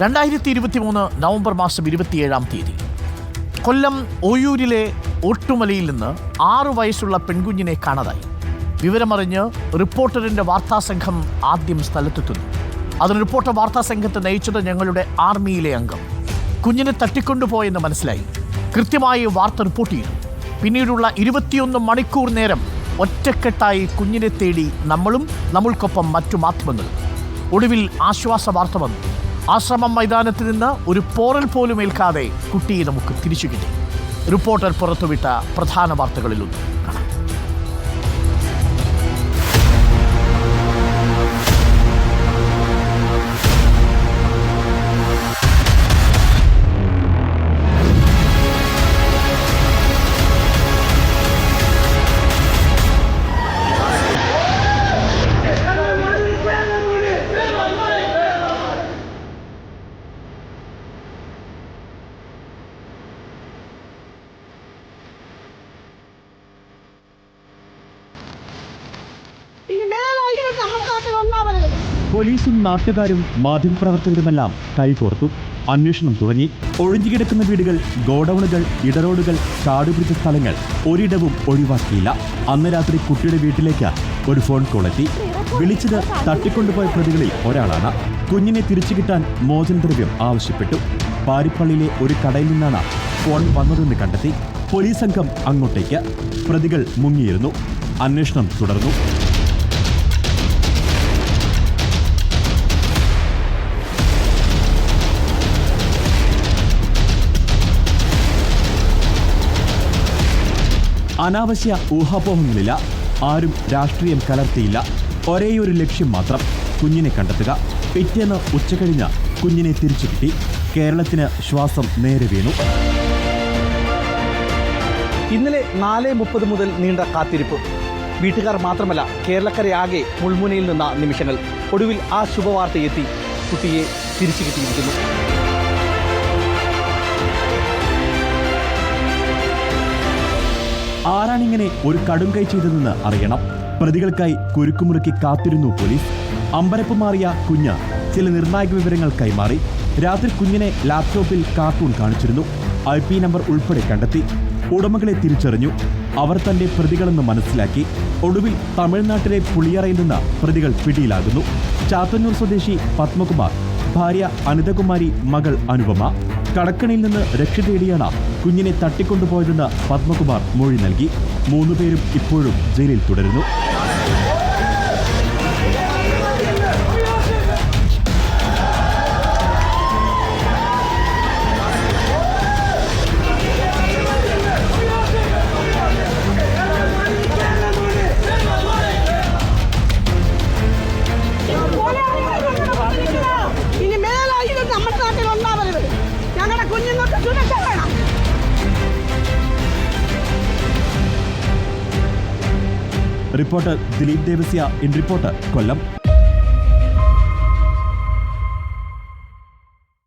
രണ്ടായിരത്തി ഇരുപത്തി മൂന്ന് നവംബർ മാസം ഇരുപത്തിയേഴാം തീയതി. കൊല്ലം ഓയൂരിലെ ഓട്ടുമലയിൽ നിന്ന് ആറു വയസ്സുള്ള പെൺകുഞ്ഞിനെ കാണാതായി. വിവരമറിഞ്ഞ് റിപ്പോർട്ടറിന്റെ വാർത്താസംഘം ആദ്യം സ്ഥലത്തെത്തുന്നു. അതിന് റിപ്പോർട്ടർ വാർത്താസംഘത്തെ നയിച്ചത് ഞങ്ങളുടെ ആർമിയിലെ അംഗം. കുഞ്ഞിനെ തട്ടിക്കൊണ്ടുപോയെന്ന് മനസ്സിലായി. കൃത്യമായി വാർത്ത റിപ്പോർട്ട് ചെയ്തു. പിന്നീടുള്ള ഇരുപത്തിയൊന്ന് മണിക്കൂർ നേരം ഒറ്റക്കെട്ടായി കുഞ്ഞിനെ തേടി നമ്മളും നമ്മൾക്കൊപ്പം മറ്റു മാധ്യമങ്ങളും. ഒടുവിൽ ആശ്വാസ വാർത്ത വന്നു. ആശ്രമം മൈതാനത്ത് നിന്ന് ഒരു പോറൽ പോലും ഏൽക്കാതെ കുട്ടിയെ നമുക്ക് തിരിച്ചു കിട്ടി. റിപ്പോർട്ടർ പുറത്തുവിട്ട പ്രധാന വാർത്തകളിലൊന്ന്. പോലീസും നാട്ടുകാരും മാധ്യമപ്രവർത്തകരുമെല്ലാം കൈകോർത്തു. അന്വേഷണം തുടങ്ങി. ഒഴിഞ്ഞുകിടക്കുന്ന വീടുകൾ ഗോഡൌണുകൾ ഇടറോഡുകൾ കാടുപിടിച്ച സ്ഥലങ്ങൾ ഒരിടവും ഒഴിവാക്കിയില്ല. അന്ന് രാത്രി കുട്ടിയുടെ വീട്ടിലേക്ക് ഒരു ഫോൺ കോൾ എത്തി വിളിച്ചത് തട്ടിക്കൊണ്ടുപോയ പ്രതികളിൽ ഒരാളാണ്. കുഞ്ഞിനെ തിരിച്ചു കിട്ടാൻ മോചനദ്രവ്യം ആവശ്യപ്പെട്ടു. പാരിപ്പള്ളിയിലെ ഒരു കടയിൽ നിന്നാണ് ഫോൺ വന്നതെന്ന് കണ്ടെത്തി. പോലീസ് സംഘം അങ്ങോട്ടേക്ക്. പ്രതികൾ മുങ്ങിയിരുന്നു. അന്വേഷണം തുടർന്നു. അനാവശ്യ ഊഹാപോഹങ്ങളില്ല ആരും രാഷ്ട്രീയം കലർത്തിയില്ല. ഒരേയൊരു ലക്ഷ്യം മാത്രം കുഞ്ഞിനെ കണ്ടെത്തുക. പിറ്റേന്ന് ഉച്ചകഴിഞ്ഞ് കുഞ്ഞിനെ തിരിച്ചു കിട്ടി. കേരളത്തിന് ശ്വാസം നേരെ വീണു. ഇന്നലെ നാല് മുപ്പത് മുതൽ നീണ്ട കാത്തിരിപ്പ്. വീട്ടുകാർ മാത്രമല്ല കേരളക്കരയാകെ മുൾമുനയിൽ നിന്ന നിമിഷങ്ങൾ. ഒടുവിൽ ആ ശുഭവാർത്തയെത്തി കുട്ടിയെ തിരിച്ചു കിട്ടിയിരിക്കുന്നു. ആരാണിങ്ങനെ ഒരു കടുംകൈ ചെയ്തതെന്ന് അറിയണം. പ്രതികൾക്കായി കുരുക്കുമുറുക്കി കാത്തിരുന്നു പോലീസ്. അമ്പരപ്പ് മാറിയ കുഞ്ഞ് ചില നിർണായക വിവരങ്ങൾ കൈമാറി. രാത്രി കുഞ്ഞിനെ ലാപ്ടോപ്പിൽ കാർട്ടൂൺ കാണിച്ചിരുന്നു. ഐ പി നമ്പർ ഉൾപ്പെടെ കണ്ടെത്തി. ഉടമകളെ തിരിച്ചറിഞ്ഞു. അവർ തന്റെ പ്രതികളെന്ന് മനസ്സിലാക്കി. ഒടുവിൽ തമിഴ്നാട്ടിലെ പുളിയറയിൽ നിന്ന് പ്രതികൾ പിടിയിലാകുന്നു. ചാത്തന്നൂർ സ്വദേശി പത്മകുമാർ ഭാര്യ അനിതകുമാരി മകൾ അനുപമ. കടക്കണിയിൽ നിന്ന് രക്ഷ തേടിയാണ് കുഞ്ഞിനെ തട്ടിക്കൊണ്ടുപോയതെന്ന് പത്മകുമാർ മൊഴി നൽകി. മൂന്നുപേരും ഇപ്പോഴും ജയിലിൽ തുടരുന്നു. Reporter Dileep Devasya in reporter Kollam.